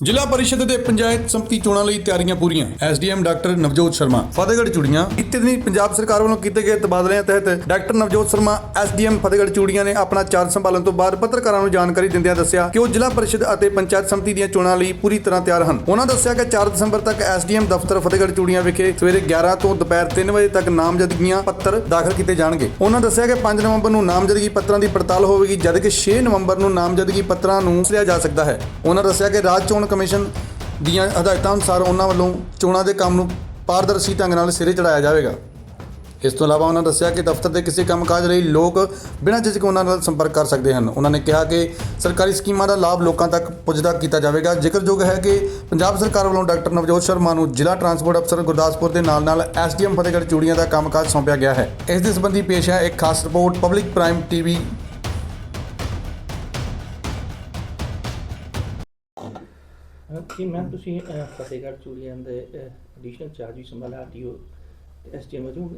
ਜ਼ਿਲ੍ਹਾ ਪਰਿਸ਼ਦ ਦੇ ਪੰਚਾਇਤ ਸੰਮਤੀ ਚੋਣਾਂ ਲਈ ਤਿਆਰੀਆਂ ਪੂਰੀਆਂ। SDM doctor Navjot Sharma. Fatehgarh Churian. ਇਤਨੇ ਦਿਨੀ ਪੰਜਾਬ ਸਰਕਾਰ ਵੱਲੋਂ ਕੀਤੇ ਗਏ ਤਬਾਦਲਿਆਂ ਤਹਿਤ ਡਾਕਟਰ ਨਵਜੋਤ ਸ਼ਰਮਾ, ਐਸਡੀਐਮ ਫਤਿਹਗੜ੍ਹ ਚੂੜੀਆਂ ਨੇ ਆਪਣਾ ਚਾਰਜ ਸੰਭਾਲਣ ਤੋਂ ਬਾਅਦ ਪੱਤਰਕਾਰਾਂ ਨੂੰ ਜਾਣਕਾਰੀ ਦਿੰਦਿਆਂ ਦੱਸਿਆ ਕਿ ਉਹ ਜ਼ਿਲ੍ਹਾ ਪਰਿਸ਼ਦ ਅਤੇ ਪੰਚਾਇਤ ਸੰਮਤੀ ਦੀਆਂ ਚੋਣਾਂ ਲਈ ਪੂਰੀ ਤਰ੍ਹਾਂ ਤਿਆਰ ਹਨ। ਉਹਨਾਂ ਦੱਸਿਆ ਕਿ 4 ਦਸੰਬਰ ਤੱਕ ਐਸਡੀਐਮ ਦਫ਼ਤਰ ਫਤਿਹਗੜ੍ਹ ਚੂੜੀਆਂ ਵਿਖੇ ਸਵੇਰੇ 11 ਤੋਂ ਦੁਪਹਿਰ 3 ਵਜੇ ਤੱਕ ਨਾਮਜ਼ਦਗੀਆਂ ਪੱਤਰ ਦਾਖਲ ਕੀਤੇ ਜਾਣਗੇ। ਉਹਨਾਂ ਦੱਸਿਆ ਕਿ 5 ਨਵੰਬਰ ਨੂੰ ਨਾਮਜ਼ਦਗੀ ਪੱਤਰਾਂ ਦੀ ਪੜਤਾਲ ਹੋਵੇਗੀ ਜਦਕਿ 6 ਨਵੰਬਰ ਨੂੰ ਨਾਮਜ਼ਦਗੀ ਪੱਤਰਾਂ ਨੂੰ ਲਿਆ ਜਾ ਸਕਦਾ ਹੈ। ਉਹਨਾਂ ਦੱਸਿਆ ਕਿ ਰਾਜ ਚੋਣ ਕਮਿਸ਼ਨ ਦੀਆਂ ਹਦਾਇਤਾਂ ਅਨੁਸਾਰ ਉਹਨਾਂ ਵੱਲੋਂ ਚੋਣਾਂ ਦੇ ਕੰਮ ਨੂੰ ਪਾਰਦਰਸ਼ੀ ਢੰਗ ਨਾਲ ਸਿਰੇ ਚੜਾਇਆ ਜਾਵੇਗਾ। ਇਸ ਤੋਂ ਇਲਾਵਾ ਉਹਨਾਂ ਦੱਸਿਆ ਕਿ ਦਫ਼ਤਰ ਦੇ ਕਿਸੇ ਕੰਮਕਾਜ ਲਈ ਲੋਕ ਬਿਨਾਂ ਝਿਜਕ ਉਹਨਾਂ ਨਾਲ ਸੰਪਰਕ ਕਰ ਸਕਦੇ ਹਨ। ਉਹਨਾਂ ਨੇ ਕਿਹਾ ਕਿ ਸਰਕਾਰੀ ਸਕੀਮਾਂ ਦਾ ਲਾਭ ਲੋਕਾਂ ਤੱਕ ਪੁੱਜਦਾ ਕੀਤਾ ਜਾਵੇਗਾ। ਜ਼ਿਕਰਯੋਗ ਹੈ ਕਿ ਪੰਜਾਬ ਸਰਕਾਰ ਵੱਲੋਂ ਡਾਕਟਰ ਨਵਜੋਤ ਸ਼ਰਮਾ ਨੂੰ ਜ਼ਿਲ੍ਹਾ ਟਰਾਂਸਪੋਰਟ ਅਫਸਰ ਗੁਰਦਾਸਪੁਰ ਦੇ ਨਾਲ-ਨਾਲ ਐਸਡੀਐਮ ਫਤਿਹਗੜ੍ਹ ਚੂੜੀਆਂ ਦਾ ਕੰਮਕਾਜ ਸੌਂਪਿਆ ਗਿਆ ਹੈ। ਇਸ ਦੇ ਸੰਬੰਧੀ ਪੇਸ਼ ਹੈ ਇੱਕ ਖਾਸ ਰਿਪੋਰਟ ਪਬਲਿਕ ਪ੍ਰਾਈਮ ਟੀਵੀ ਕੀ ਮੈਮ ਤੁਸੀਂ ਫਤਿਹਗੜ੍ਹ ਚੂੜੀਆਂ ਦੇ ਐਡੀਸ਼ਨਲ ਚਾਰਜ ਵੀ ਸੰਭਾਲਿਆ ਆਰਟੀਓ ਐਸਟੀਐਮ ਵਜੋਂ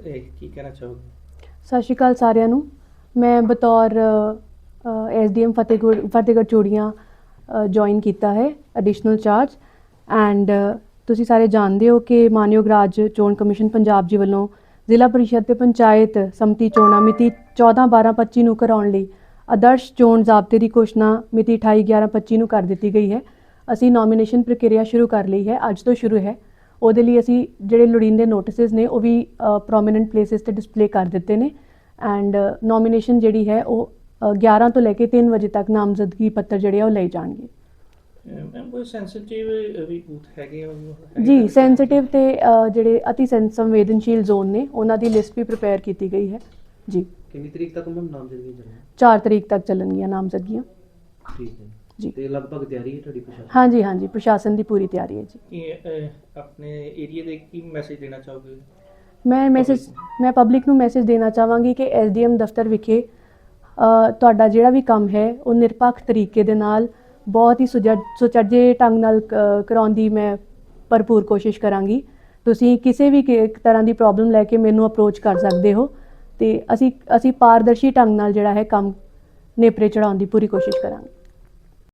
ਕੀ ਕਹਿਣਾ ਚਾਹੋਗੇ? ਸਤਿ ਸ਼੍ਰੀ ਅਕਾਲ ਸਾਰਿਆਂ ਨੂੰ। ਮੈਂ ਬਤੌਰ ਐਸਡੀਐਮ ਫਤਿਹਗੜ੍ਹ ਫਤਿਹਗੜ੍ਹ ਚੂੜੀਆਂ ਜੁਆਇਨ ਕੀਤਾ ਹੈ ਐਡੀਸ਼ਨਲ ਚਾਰਜ ਐਂਡ ਤੁਸੀਂ ਸਾਰੇ ਜਾਣਦੇ ਹੋ ਕਿ ਮਾਨਯੋਗ ਰਾਜ ਚੋਣ ਕਮਿਸ਼ਨ ਪੰਜਾਬ ਜੀ ਵੱਲੋਂ ਜ਼ਿਲ੍ਹਾ ਪਰਿਸ਼ਦ ਤੇ ਪੰਚਾਇਤ ਸੰਮਤੀ ਚੋਣਾਂ ਮਿਤੀ 14/12/25 ਨੂੰ ਕਰਾਉਣ ਲਈ ਆਦਰਸ਼ ਚੋਣ ਜ਼ਾਬਤੇ ਦੀ ਘੋਸ਼ਣਾ ਮਿਤੀ 28/11/25 ਨੂੰ ਕਰ ਦਿੱਤੀ ਗਈ ਹੈ। ਅਸੀਂ ਨੋਮੀਨੇਸ਼ਨ ਪ੍ਰਕਿਰਿਆ ਸ਼ੁਰੂ ਕਰ ਲਈ ਹੈ ਅੱਜ ਤੋਂ ਸ਼ੁਰੂ ਹੈ। ਉਹਦੇ ਲਈ ਅਸੀਂ ਜਿਹੜੇ ਲੋੜੀਂਦੇ ਨੋਟਿਸਸ ਨੇ ਉਹ ਵੀ ਪ੍ਰੋਮਿਨੈਂਟ ਪਲੇਸਿਸ ਤੇ ਡਿਸਪਲੇ ਕਰ ਦਿੱਤੇ ਨੇ। ਐਂਡ ਨੋਮੀਨੇਸ਼ਨ ਜਿਹੜੀ ਹੈ ਉਹ ਅ, 11 ਤੋਂ ਲੈ ਕੇ 3 ਵਜੇ ਤੱਕ ਨਾਮਜ਼ਦਗੀ ਪੱਤਰ ਜਿਹੜੇ ਆ ਉਹ ਲਏ ਜਾਣਗੇ। ਮੈਮ ਕੋਈ ਸੈਂਸਿਟਿਵ ਵੀ ਬੂਥ ਹੈਗੇ ਆ, ਉਹ ਹੈਗੇ ਜੀ? ਸੈਂਸਿਟਿਵ ਤੇ ਜਿਹੜੇ ਅਤੀ ਸੰਵੇਦਨਸ਼ੀਲ ਜ਼ੋਨ ਨੇ ਉਹਨਾਂ ਦੀ ਲਿਸਟ ਵੀ ਪ੍ਰਿਪੇਅਰ ਕੀਤੀ ਗਈ ਹੈ। ਜੀ। ਕਿੰਨੀ ਤਰੀਕ ਤੱਕ ਮੁੰਨ ਨਾਮਜ਼ਦਗੀ ਚੱਲਣੀ 4 ਤਰੀਕ ਤੱਕ ਚੱਲਣਗੀਆਂ ਨਾਮਜ਼ਦਗੀਆਂ। ਠੀਕ ਹੈ। ਜੀ। ਤੇ ਲਗਭਗ ਤਿਆਰੀ ਹੈ ਤੁਹਾਡੀ ਪ੍ਰਸ਼ਾਸਨ ਹਾਂਜੀ ਹਾਂਜੀ ਪ੍ਰਸ਼ਾਸਨ ਦੀ ਪੂਰੀ ਤਿਆਰੀ ਹੈ ਜੀ। ਕੀ ਅਹ, ਆਪਣੇ ਏਰੀਆ ਦੇ ਕੀ ਮੈਸੇਜ ਦੇਣਾ ਚਾਹੋਗੇ? ਮੈਂ ਮੈਸੇਜ ਮੈਂ ਪਬਲਿਕ ਨੂੰ ਮੈਸੇਜ ਦੇਣਾ ਚਾਹਾਂਗੀ ਕਿ ਐਸਡੀਐਮ ਦਫ਼ਤਰ ਵਿਖੇ ਅ, ਤੁਹਾਡਾ ਜਿਹੜਾ ਵੀ ਕੰਮ ਹੈ ਉਹ ਨਿਰਪੱਖ ਤਰੀਕੇ ਦੇ ਨਾਲ ਬਹੁਤ ਹੀ ਸੁਜੱਜ ਸੁਚੱਜੇ ਢੰਗ ਨਾਲ ਕ- ਕਰਾਉਣ ਦੀ ਮੈਂ ਭਰਪੂਰ ਕੋਸ਼ਿਸ਼ ਕਰਾਂਗੀ। ਤੁਸੀਂ ਕਿਸੇ ਵੀ ਕਿ- ਤਰ੍ਹਾਂ ਦੀ ਪ੍ਰੋਬਲਮ ਲੈ ਕੇ ਮੈਨੂੰ ਅਪਰੋਚ ਕਰ ਸਕਦੇ ਹੋ ਤੇ ਅਸੀਂ ਅਸੀਂ ਪਾਰਦਰਸ਼ੀ ਢੰਗ ਨਾਲ ਜਿਹੜਾ ਹੈ ਕੰਮ ਨੇਪਰੇ ਚੜਾਉਣ ਦੀ ਪੂਰੀ ਕੋਸ਼ਿਸ਼ ਕਰਾਂਗੇ।